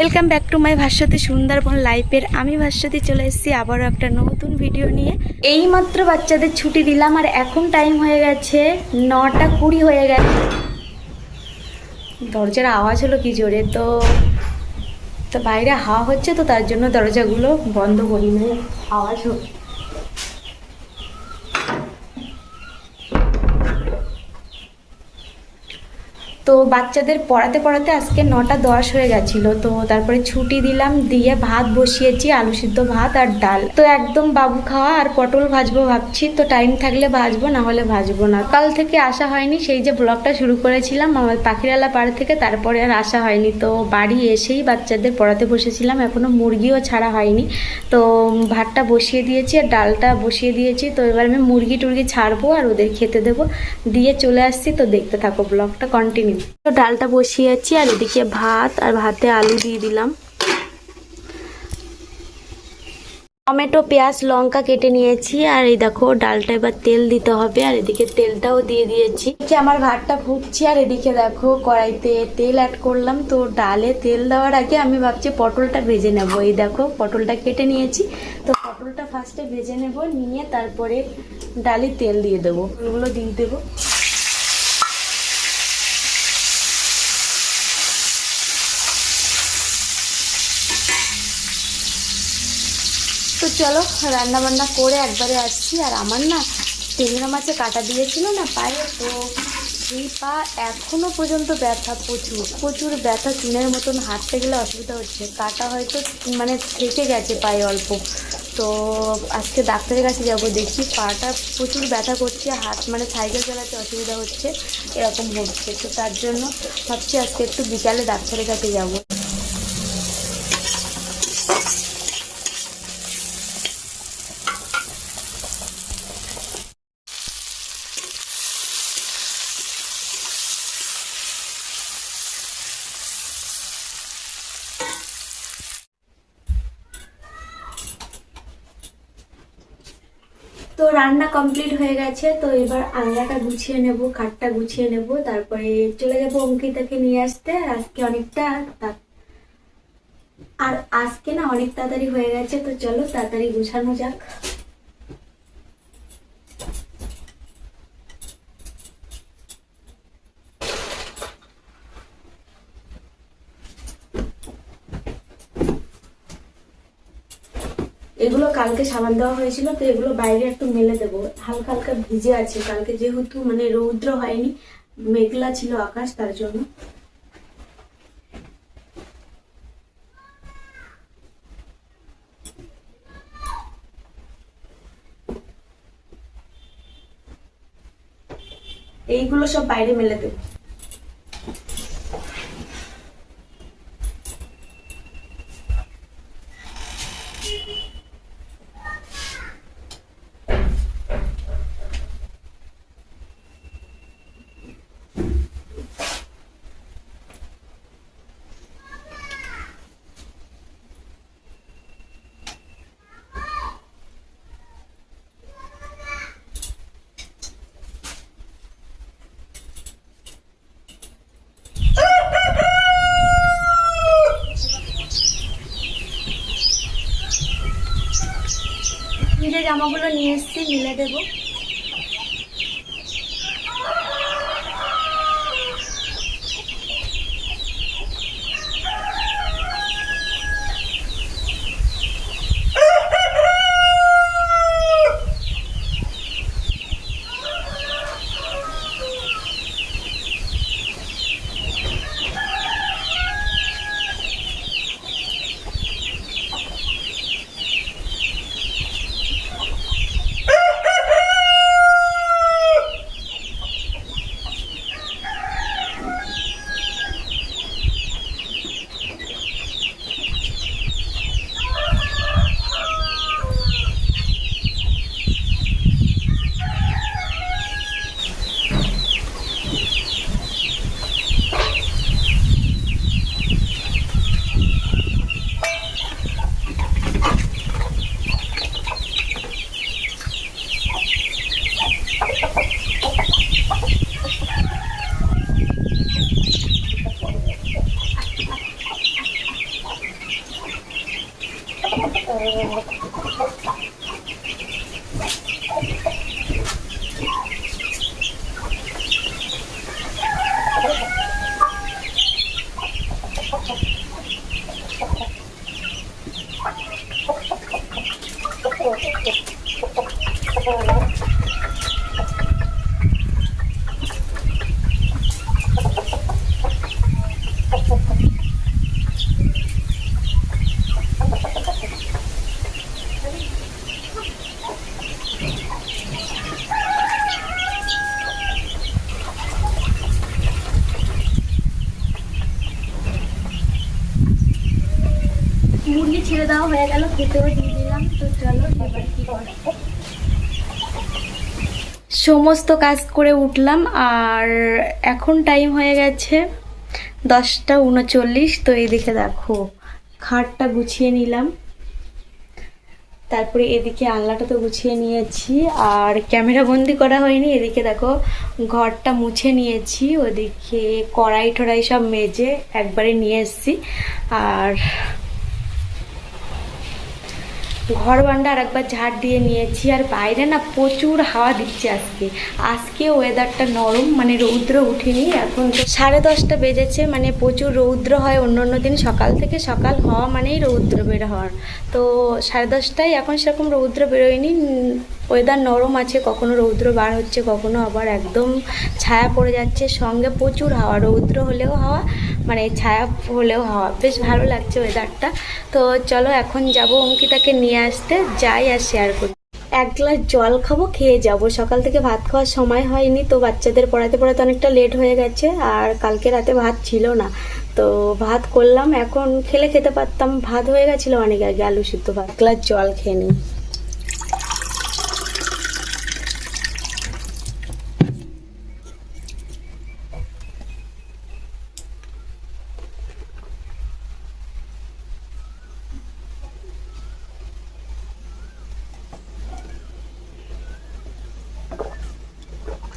Welcome back to my Bhaswati Sundarban লাইফের আমি ভাস্বতী চলে এসেছি আবারও একটা নতুন ভিডিও নিয়ে। এই মাত্র বাচ্চাদের ছুটি দিলাম আর এখন টাইম হয়ে গেছে নটা কুড়ি হয়ে গেছে। দরজার আওয়াজ হলো কি জোরে তো? তো বাইরে হাওয়া হচ্ছে তো তার জন্য দরজাগুলো বন্ধ করি আওয়াজ হোক তো বাচ্চাদের পড়াতে পড়াতে আজকে নটা দশ হয়ে গেছিল, তো তারপরে ছুটি দিলাম, দিয়ে ভাত বসিয়েছি, আলু সিদ্ধ ভাত আর ডাল। তো একদম বাবু খাওয়া আর পটল ভাজবো ভাবছি, তো টাইম থাকলে ভাজবো, না হলে ভাজবো না। কাল থেকে আসা হয়নি, সেই যে ব্লগটা শুরু করেছিলাম, আমার পাখিরালা পাড় থেকে তারপরে আর আসা হয়নি। তো বাড়ি এসেই বাচ্চাদের পড়াতে বসেছিলাম, এখনও মুরগিও ছাড়া হয়নি। তো ভাতটা বসিয়ে দিয়েছি আর ডালটা বসিয়ে দিয়েছি, তো এবার আমি মুরগি টুরগি ছাড়বো আর ওদের খেতে দেবো। দিয়ে চলে আসছি, তো দেখতে থাকো ব্লগটা কন্টিনিউ তো ডালটা বসিয়েছি আর এদিকে ভাত আর ভাতে আলু দিয়ে দিলাম। টমেটো, পেঁয়াজ, লঙ্কা কেটে নিয়েছি, আর এই দেখো ডালটা এবার তেল দিতে হবে, আর এদিকে তেলটাও দিয়ে দিয়েছি। আমার ভাতটা ফুটছে, আর এদিকে দেখো কড়াইতে তেল অ্যাড করলাম। তো ডালে তেল দেওয়ার আগে আমি ভাবছি পটলটা ভেজে নেব। এই দেখো পটলটা কেটে নিয়েছি। তো পটলটা ফার্স্টে ভেজে নেব, নিয়ে তারপরে ডালে তেল দিয়ে দেবো। ওগুলো দিয়ে দেবো। চলো রান্না বান্না করে একবারে আসছি। আর আমার না টেংরা মাছে কাটা দিয়েছিল না পায়ে, তো এই পা এখনও পর্যন্ত ব্যথা, প্রচুর প্রচুর ব্যথা, চুনের মতন হাঁটতে গেলে অসুবিধা হচ্ছে। কাটা হয়তো মানে থেকে গেছে পায়ে অল্প। তো আজকে ডাক্তারের কাছে যাব, দেখি পাটা প্রচুর ব্যথা করছে, হাত মানে সাইকেল চালাতে অসুবিধা হচ্ছে, এরকম হচ্ছে। তো তার জন্য ভাবছি আজকে একটু বিকালে ডাক্তারের কাছে যাব। তো রান্না কমপ্লিট হয়ে গেছে, তো এবার আলনাটা গুছিয়ে নেব খাটটা গুছিয়ে নেব, তারপরে চলে যাব অঙ্কিতাকে নিয়ে আসতে, আর আজকে অনেকটা আর আজকে না অনেক তাড়াতাড়ি হয়ে গেছে, তো চলো তাড়াতাড়ি গুছানো যাক। এগুলো কালকে সাবান দেওয়া হয়েছিল, তো এগুলো বাইরে একটু মেলে দেবো। হালকা হালকা ভিজে আছে, কালকে যেহেতু মানে রৌদ্র হয়নি, মেঘলা ছিল আকাশ, তার জন্য। এইগুলো সব বাইরে মেলে দেবো। জামাগুলো নিয়ে এসেছি মিলে দেবো। ছেড়ে দেওয়া হয়ে গেল খেতেও দিয়ে দিলাম। তো চলো, এবার কি সমস্ত কাজ করে উঠলাম, আর এখন টাইম হয়ে গেছে দশটা উনচল্লিশ। তো এদিকে দেখো, খাটটা গুছিয়ে নিলাম। তারপরে এদিকে আলনাটা তো গুছিয়ে নিয়েছি, আর ক্যামেরা বন্দি করা হয়নি। এদিকে দেখো, ঘরটা মুছে নিয়েছি, ওদিকে কড়াই ঠড়াই সব মেজে একবারে নিয়ে এসেছি। আর ঘর বান্ডা আর একবার ঝাড় দিয়ে নিয়েছি আর বাইরে না প্রচুর হাওয়া দিচ্ছে আজকে। আজকে ওয়েদারটা নরম মানে রৌদ্র উঠেনি, এখন সাড়ে দশটা বেজেছে মানে প্রচুর রৌদ্র হয় অন্য অন্য দিন সকাল থেকে সকাল হওয়া মানেই রৌদ্র বের হওয়ার। তো সাড়ে দশটায় এখন সেরকম রৌদ্র বেরোয়নি ওয়েদার নরম আছে, কখনো রৌদ্র বার হচ্ছে, কখনো আবার একদম ছায়া পড়ে যাচ্ছে, সঙ্গে প্রচুর হাওয়া, রৌদ্র হলেও হাওয়া মানে ছায়া হলেও হাওয়া। বেশ ভালো লাগছে ওয়েদারটা। তো চলো এখন যাব অঙ্কিতাকে নিয়ে আসতে, যাই আর শেয়ার করি। এক গ্লাস জল খাব, খেয়ে যাব। সকাল থেকে ভাত খাওয়ার সময় হয়নি, তো বাচ্চাদের পড়াতে পড়াতে অনেকটা লেট হয়ে গেছে, আর কালকে রাতে ভাত ছিল না। তো ভাত করলাম, এখন খেলে খেতে পারতাম। ভাত হয়ে গেছিল অনেক আগে, আলু সিদ্ধ ভাত। গ্লাস জল খেয়ে নিই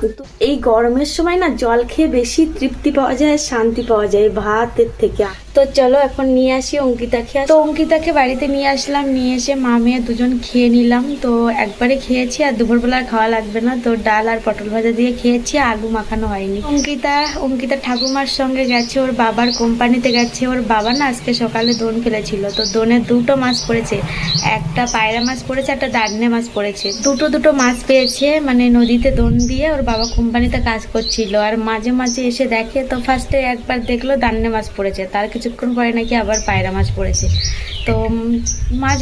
কিন্তু এই গরমের সময় না জল খেয়ে বেশি তৃপ্তি পাওয়া যায় শান্তি পাওয়া যায় ভাতের থেকে। তো চলো এখন নিয়ে আসি অঙ্কিতাকে। তো অঙ্কিতাকে বাড়িতে নিয়ে আসলাম, নিয়ে এসে মা মেয়ে দুজন খেয়ে নিলাম। তো একবারে খেয়েছি আর দুপুরবেলা খাওয়া লাগবে না। তো ডাল আর পটল ভাজা দিয়ে খেয়েছি, আলু মাখানো হয়নি। অঙ্কিতা অঙ্কিতা ঠাকুমার সঙ্গে গেছে, ওর বাবার কোম্পানিতে গেছে। ওর বাবা না আজকে সকালে দোন ফেলেছিল তো দোনে দুটো মাছ পড়েছে। একটা পায়রা মাছ পড়েছে, একটা দান্নে মাছ পড়েছে। দুটো দুটো মাছ পেয়েছে মানে নদীতে দোন দিয়ে ওর বাবা কোম্পানিতে কাজ করছিল। আর মাঝে মাঝে এসে দেখে তো ফার্স্টে একবার দেখল দান্নে মাছ পড়েছে। তার কিছুক্ষণ পরে নাকি আবার পায়রা মাছ পড়েছে। তো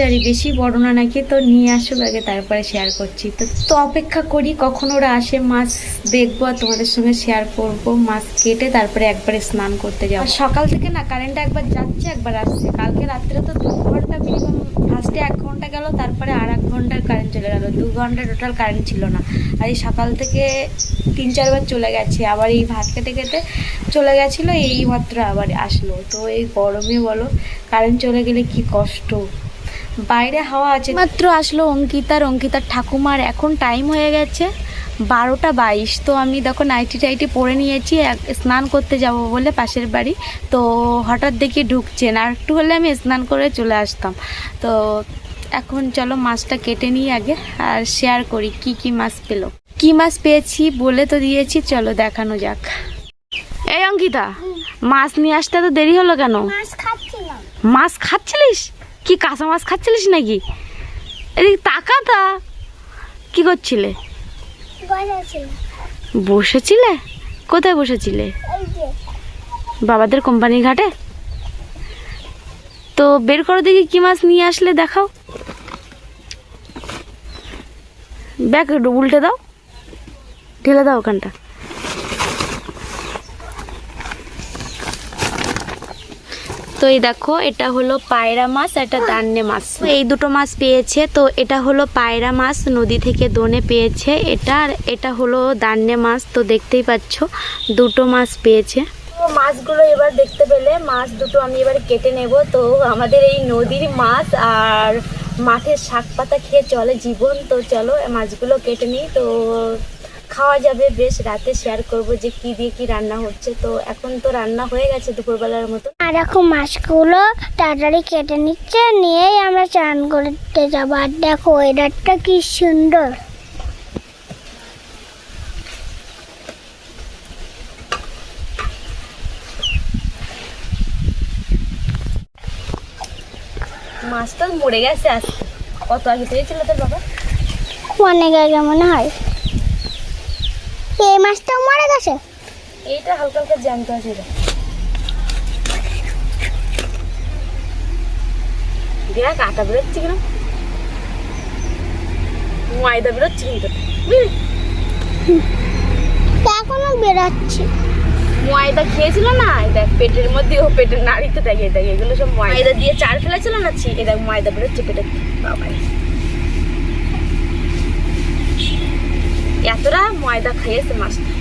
আরই বেশি বড় না, নাকি? তো নিয়ে আসুক আগে তারপরে শেয়ার করছি। তো তো অপেক্ষা করি, কখন ওরা আসে, মাছ দেখব আর তোমাদের সঙ্গে শেয়ার করব। মাছ কেটে তারপরে একবারে স্নান করতে যাব। সকাল থেকে না কারেন্টটা একবার যাচ্ছে, একবার আসছে। কালকে রাত্রে তো দু ঘণ্টা মিনিমাম ফার্স্টে এক ঘণ্টা গেল, তারপরে আর এক ঘণ্টার কারেন্ট চলে গেল। দু ঘণ্টা টোটাল কারেন্ট ছিল না। আর এই সকাল থেকে তিন, চারবার চলে গেছে। আবার এই ভাত খেতে খেতে চলে গেছিল, এই মাত্র আবার আসলো। তো এই গরমে বলো কারেন্ট চলে গেলে কি কষ্ট। বাইরে হাওয়া আছে। মাত্র আসলো অঙ্কিতার অঙ্কিতার ঠাকুমার। এখন টাইম হয়ে গেছে বারোটা বাইশ। তো আমি দেখো নাইটি টাইটি পরে নিয়েছি স্নান করতে যাব বলে পাশের বাড়ি। তো হঠাৎ দেখি ঢুকছেন আর একটু হলে আমি স্নান করে চলে আসতাম। তো এখন চলো মাছটা কেটে নিই আগে আর শেয়ার করি কি কি মাছ পেল। কি মাছ পেয়েছি বলে তো দিয়েছি চলো দেখানো যাক। এই অঙ্কিতা মাছ নিয়ে আসতে তো দেরি হলো কেন? মাছ খাচ্ছিলিস? কি কাঁচা মাছ খাচ্ছিলিস নাকি? এদিকে তাকাতা কি করছিলে? বসেছিলে? কোথায় বসেছিলে? বাবাদের কোম্পানির ঘাটে? তো বের করো দেখি কি মাছ নিয়ে আসলে দেখাও। ব্যাগ উল্টে দাও। ঢেলে দাও ওখানটা। এই দেখো এটা হলো পায়রা মাছ এটা দান্নে মাছ। তো এই দুটো মাছ পেয়েছে তো এটা হলো পায়রা মাছ নদী থেকে দোনে পেয়েছে এটা আর এটা হলো দান্নে মাছ তো দেখতেই পাচ্ছ দুটো মাছ পেয়েছে। তো মাছগুলো এবার দেখতে পেলে মাছ দুটো আমি এবার কেটে নেব তো আমাদের এই নদীর মাছ আর মাঠের শাক পাতা খেয়ে চলে জীবন তো চলো মাছগুলো কেটে নিই তো খাওয়া যাবে বেশ রাতে শেয়ার করব যে কি দিয়ে কি রান্না হচ্ছে। তো এখন তো রান্না হয়ে গেছে দুপুরবেলার মতো। আর এখন মাছগুলো তাড়াতাড়ি কেটে নিচ্ছে নিয়েই আমরা চান করতে যাব। আর দেখো ওয়েদারটা কি সুন্দর। মাছ তো মরে গেছে আজকে কত আগে পেয়েছিল তোর বাবা? অনেক আগে মনে হয়। এই মাছটাও মারা গেছে? এইটা হালকা হালকা জ্যান্ত আছে দেখ আটা বেরোচ্ছে কিনা। ময়দা বেরোচ্ছে কিন্তু বুঝলি? এখনও বেরাচ্ছে। ময়দা খেয়েছিল না? এই দেখ পেটের মধ্যে ও পেটের নাড়িতে দেখ এই দেখ এগুলো সব ময়দা। দিয়ে চার ফেলেছিল না ছি? এই দেখ ময়দা বেরোচ্ছে পেটের। বাবাই এতটা ময়দা খাইয়েছে মাছটা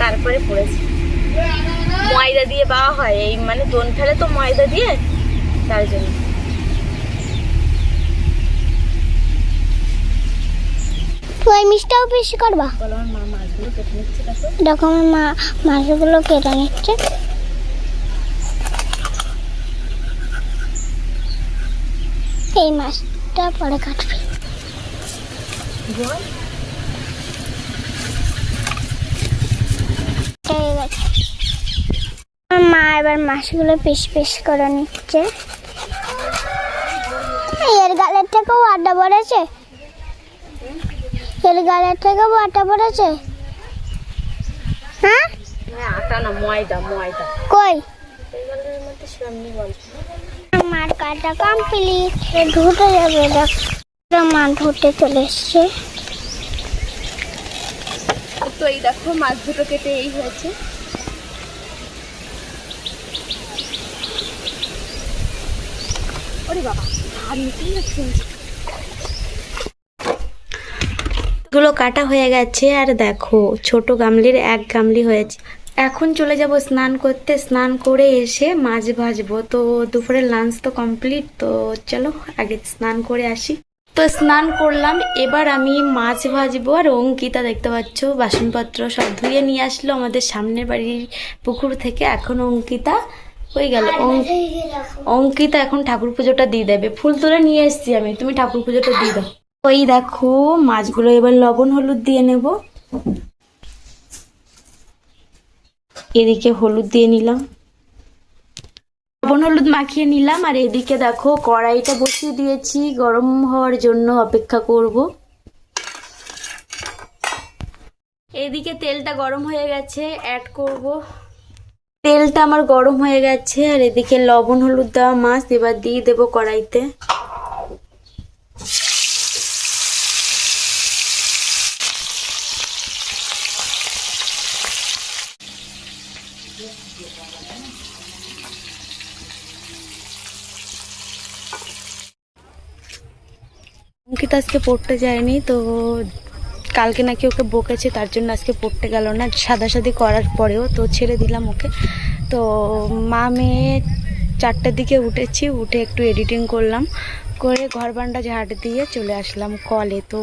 তারপরে পড়েছে। ময়দা দিয়ে বাওয়া হয় এই মানে দোন ফেলে তো ময়দা দিয়ে তার জন্য। এই মিষ্টাও বেশি করবা? দেখো আমার মা মাছগুলো কেটে নিচ্ছে। এই মাছটা পরে কাটবে। আমার মা এবার মাছগুলো পিস পিস করে নিচ্ছে। এর গালের থেকেও আড্ডা পড়েছে। এর গালের থেকেও আড্ডা পড়েছে। হ্যাঁ? কই? আমার কাটা কমপ্লিট ধুতে যাবে দেখ মা ধুতে চলে এসছে। তো এই দেখো মাছ দুটো কেটে এই হয়েছে। ওরে বাবা গুলো কাটা হয়ে গেছে আর দেখো ছোট গামলির এক গামলি হয়েছে। এখন চলে যাব স্নান করতে। স্নান করে এসে মাছ ভাজবো। তো দুপুরের লাঞ্চ তো কমপ্লিট তো চলো আগে স্নান করে আসি। তো স্নান করলাম এবার আমি মাছ ভাজবো আর অঙ্কিতা দেখতে পাচ্ছ বাসনপত্র সব ধুয়ে নিয়ে আসলো আমাদের সামনের বাড়ির পুকুর থেকে। এখন অঙ্কিতা হয়ে গেল। অঙ্ক- অঙ্কিতা এখন ঠাকুর পুজোটা দিয়ে দেবে। ফুল তুলে নিয়ে এসেছি আমি তুমি ঠাকুর পুজোটা দিয়ে দাও। ওই দেখো মাছগুলো এবার লবণ হলুদ দিয়ে নেব। এদিকে হলুদ দিয়ে নিলাম। লবণ হলুদ মাখিয়ে নিলাম, আর এদিকে দেখো কড়াইটা বসিয়ে দিয়েছি, গরম হওয়ার জন্য অপেক্ষা করব। এদিকে তেলটা গরম হয়ে গেছে অ্যাড করব। তেলটা আমার গরম হয়ে গেছে, আর এদিকে লবণ হলুদ দেওয়া মাছ এবার দিয়ে দেবো কড়াইতে। অঙ্কিত আজকে পড়তে যায়নি, তো কালকে নাকি ওকে বকেছে, তার জন্য আজকে পড়তে গেল না, সাদাসাদি করার পরেও তো ছেড়ে দিলাম ওকে। তো মা মেয়ে চারটের দিকে উঠেছি, উঠে একটু এডিটিং করলাম, করে ঘর বান্ডা ঝাড় দিয়ে চলে আসলাম কলে তো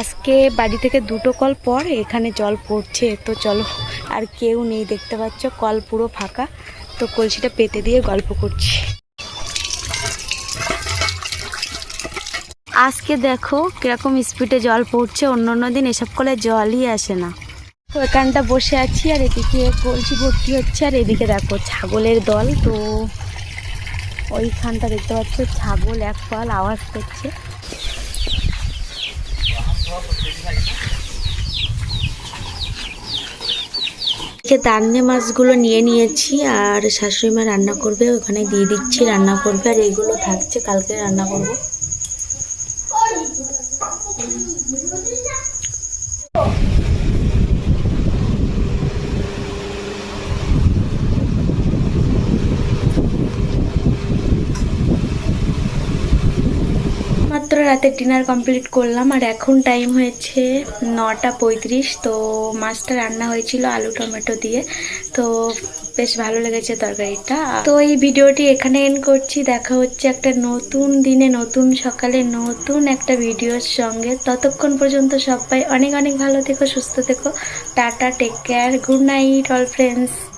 আজকে বাড়ি থেকে দুটো কল পর এখানে জল পড়ছে, তো চলো আর কেউ নেই, দেখতে পাচ্ছ কল পুরো ফাঁকা, তো কলসিটা পেতে দিয়ে গল্প করছি। আজকে দেখো কীরকম স্পিডে জল পড়ছে, অন্য অন্য দিন এসব কলে জলই আসে না। তো এখানটা বসে আছি আর এদিকে কলসি ভর্তি হচ্ছে আর এদিকে দেখো ছাগলের দল, তো ওইখানটা দেখতে পাচ্ছ ছাগল এক পাল আওয়াজ করছে। দান্নে মাছগুলো নিয়ে নিয়েছি আর শাশুড়ি মা রান্না করবে, ওখানে দিয়ে দিচ্ছি, রান্না করবে আর এগুলো থাকছে, কালকে রান্না করব। রাতের ডিনার কমপ্লিট করলাম আর এখন টাইম হয়েছে নটা পঁয়ত্রিশ, তো মাছটা রান্না হয়েছিল আলু টমেটো দিয়ে। তো বেশ ভালো লেগেছে তরকারিটা। তো এই ভিডিওটি এখানে এন্ড করছি। দেখা হচ্ছে একটা নতুন দিনে, নতুন সকালে, নতুন একটা ভিডিওর সঙ্গে। ততক্ষণ পর্যন্ত সবাই অনেক অনেক ভালো থেকো, সুস্থ থেকো। Tata take care good night all friends